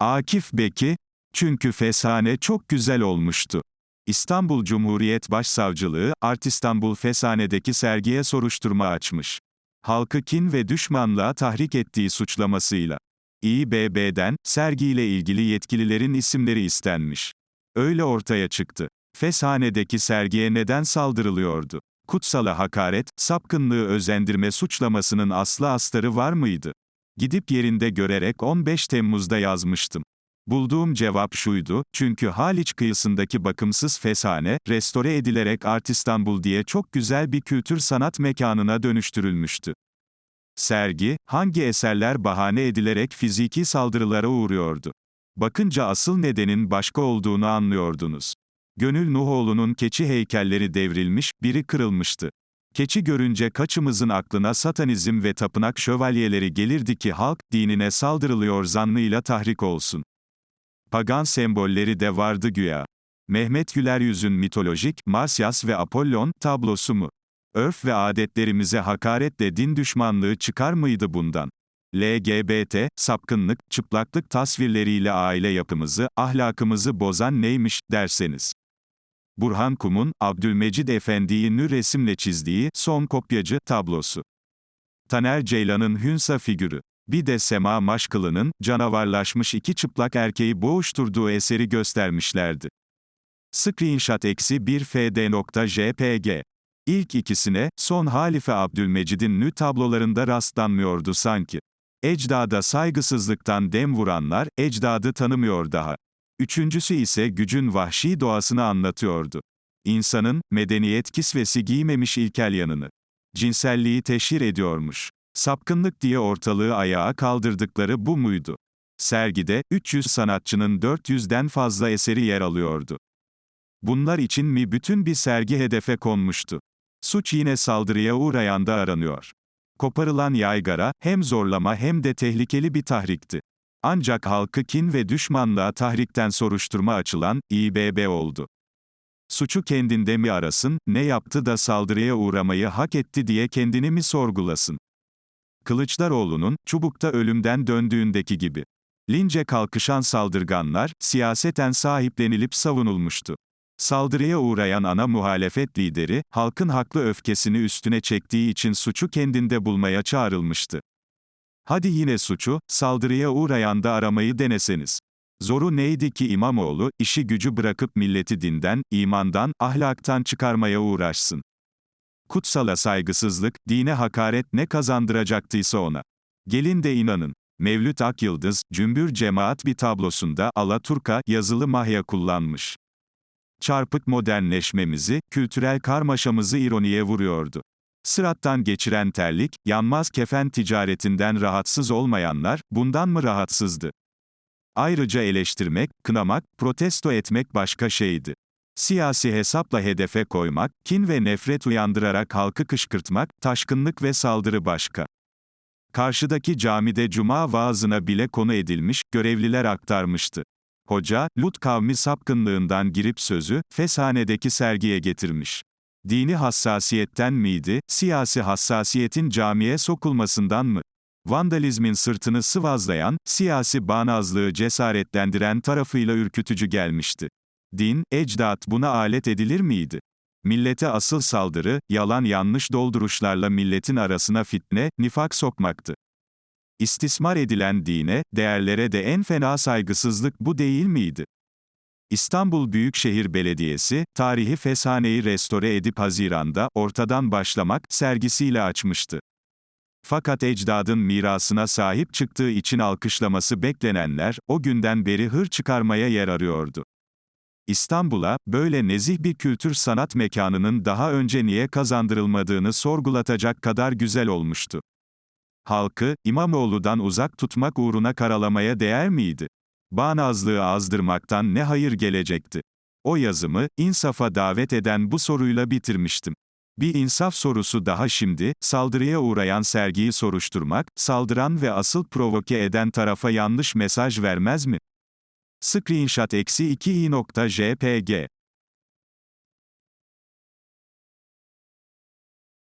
Akif Beki, çünkü Feshane çok güzel olmuştu. İstanbul Cumhuriyet Başsavcılığı, Art İstanbul Feshane'deki sergiye soruşturma açmış. Halkı kin ve düşmanlığa tahrik ettiği suçlamasıyla. İBB'den, sergiyle ilgili yetkililerin isimleri istenmiş. Öyle ortaya çıktı. Feshane'deki sergiye neden saldırılıyordu? Kutsala hakaret, sapkınlığı özendirme suçlamasının aslı astarı var mıydı? Gidip yerinde görerek 15 Temmuz'da yazmıştım. Bulduğum cevap şuydu, çünkü Haliç kıyısındaki bakımsız feshane, restore edilerek Art İstanbul diye çok güzel bir kültür sanat mekanına dönüştürülmüştü. Sergi, hangi eserler bahane edilerek fiziki saldırılara uğruyordu? Bakınca asıl nedenin başka olduğunu anlıyordunuz. Gönül Nuhoğlu'nun keçi heykelleri devrilmiş, biri kırılmıştı. Keçi görünce kaçımızın aklına satanizm ve tapınak şövalyeleri gelirdi ki halk, dinine saldırılıyor zannıyla tahrik olsun. Pagan sembolleri de vardı güya. Mehmet Güler Yüz'ün mitolojik, Marsyas ve Apollon, tablosu mu? Örf ve adetlerimize hakaretle din düşmanlığı çıkar mıydı bundan? LGBT, sapkınlık, çıplaklık tasvirleriyle aile yapımızı, ahlakımızı bozan neymiş, derseniz. Burhan Kum'un, Abdülmecid Efendi'yi resimle çizdiği, son kopyacı, tablosu. Taner Ceylan'ın Hünsa figürü. Bir de Sema Maşkılı'nın, canavarlaşmış iki çıplak erkeği boğuşturduğu eseri göstermişlerdi. Screenshot eksi 1 fd.jpg. İlk ikisine, son Halife Abdülmecid'in nü tablolarında rastlanmıyordu sanki. Ecdada saygısızlıktan dem vuranlar, ecdadı tanımıyor daha. Üçüncüsü ise gücün vahşi doğasını anlatıyordu. İnsanın, medeniyet kisvesi giymemiş ilkel yanını. Cinselliği teşhir ediyormuş. Sapkınlık diye ortalığı ayağa kaldırdıkları bu muydu? Sergide, 300 sanatçının 400'den fazla eseri yer alıyordu. Bunlar için mi bütün bir sergi hedefe konmuştu? Suç yine saldırıya uğrayanda aranıyor. Koparılan yaygara, hem zorlama hem de tehlikeli bir tahrikti. Ancak halkı kin ve düşmanlığa tahrikten soruşturma açılan, İBB oldu. Suçu kendinde mi arasın, ne yaptı da saldırıya uğramayı hak etti diye kendini mi sorgulasın? Kılıçdaroğlu'nun, çubukta ölümden döndüğündeki gibi. Lince kalkışan saldırganlar, siyaseten sahiplenilip savunulmuştu. Saldırıya uğrayan ana muhalefet lideri, halkın haklı öfkesini üstüne çektiği için suçu kendinde bulmaya çağrılmıştı. Hadi yine suçu, saldırıya uğrayan da aramayı deneseniz. Zoru neydi ki İmamoğlu, işi gücü bırakıp milleti dinden, imandan, ahlaktan çıkarmaya uğraşsın. Kutsala saygısızlık, dine hakaret ne kazandıracaktıysa ona. Gelin de inanın. Mevlüt Akyıldız, Cümbür Cemaat bir tablosunda Alaturka yazılı mahya kullanmış. Çarpık modernleşmemizi, kültürel karmaşamızı ironiye vuruyordu. Sırattan geçiren terlik, yanmaz kefen ticaretinden rahatsız olmayanlar, bundan mı rahatsızdı? Ayrıca eleştirmek, kınamak, protesto etmek başka şeydi. Siyasi hesapla hedefe koymak, kin ve nefret uyandırarak halkı kışkırtmak, taşkınlık ve saldırı başka. Karşıdaki camide cuma vaazına bile konu edilmiş, görevliler aktarmıştı. Hoca, Lut kavmi sapkınlığından girip sözü, Feshane'deki sergiye getirmiş. Dini hassasiyetten miydi, siyasi hassasiyetin camiye sokulmasından mı? Vandalizmin sırtını sıvazlayan, siyasi bağnazlığı cesaretlendiren tarafıyla ürkütücü gelmişti. Din, ecdat buna alet edilir miydi? Millete asıl saldırı, yalan yanlış dolduruşlarla milletin arasına fitne, nifak sokmaktı. İstismar edilen dine, değerlere de en fena saygısızlık bu değil miydi? İstanbul Büyükşehir Belediyesi, tarihi feshaneyi restore edip Haziran'da, ortadan başlamak, sergisiyle açmıştı. Fakat ecdadın mirasına sahip çıktığı için alkışlaması beklenenler, o günden beri hır çıkarmaya yer arıyordu. İstanbul'a, böyle nezih bir kültür sanat mekanının daha önce niye kazandırılmadığını sorgulatacak kadar güzel olmuştu. Halkı, İmamoğlu'dan uzak tutmak uğruna karalamaya değer miydi? Bağnazlığı azdırmaktan ne hayır gelecekti? O yazımı, insafa davet eden bu soruyla bitirmiştim. Bir insaf sorusu daha şimdi, saldırıya uğrayan sergiyi soruşturmak, saldıran ve asıl provoke eden tarafa yanlış mesaj vermez mi? Screenshot eksi 2 i.jpg